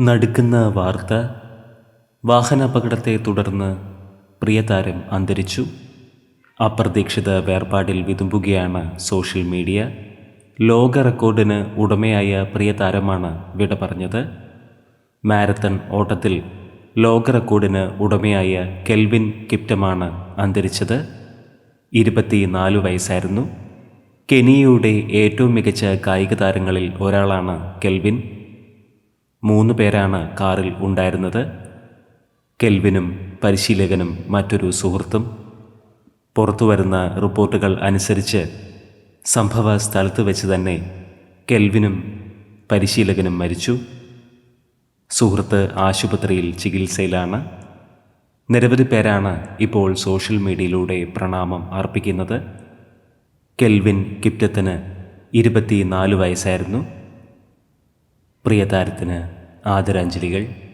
നടുക്കുന്ന വാർത്ത വാഹനാപകടത്തെ തുടർന്ന് പ്രിയതാരം അന്തരിച്ചു. അപ്രതീക്ഷിത വേർപാടിൽ വിതുമ്പുകയാണ് സോഷ്യൽ മീഡിയ. ലോക റെക്കോർഡിന് ഉടമയായ പ്രിയതാരമാണ് വിട പറഞ്ഞത്. മാരത്തൺ ഓട്ടത്തിൽ ലോക റെക്കോർഡിന് ഉടമയായ കെൽവിൻ കിപ്റ്റമാണ് അന്തരിച്ചത്. ഇരുപത്തിനാല് വയസ്സായിരുന്നു. കെനിയയുടെ ഏറ്റവും മികച്ച കായിക താരങ്ങളിൽ ഒരാളാണ് കെൽവിൻ. മൂന്ന് പേരാണ് കാറിൽ ഉണ്ടായിരുന്നത്. കെൽവിനും പരിശീലകനും മറ്റൊരു സുഹൃത്തും. പുറത്തു വരുന്ന റിപ്പോർട്ടുകൾ അനുസരിച്ച് സംഭവ സ്ഥലത്ത് വെച്ച് തന്നെ കെൽവിനും പരിശീലകനും മരിച്ചു. സുഹൃത്ത് ആശുപത്രിയിൽ ചികിത്സയിലാണ്. നിരവധി പേരാണ് ഇപ്പോൾ സോഷ്യൽ മീഡിയയിലൂടെ പ്രണാമം അർപ്പിക്കുന്നത്. കെൽവിൻ കിപ്റ്റത്തിന് ഇരുപത്തിനാല് വയസ്സായിരുന്നു. പ്രിയതാരത്തിന് ആദരാഞ്ജലികൾ.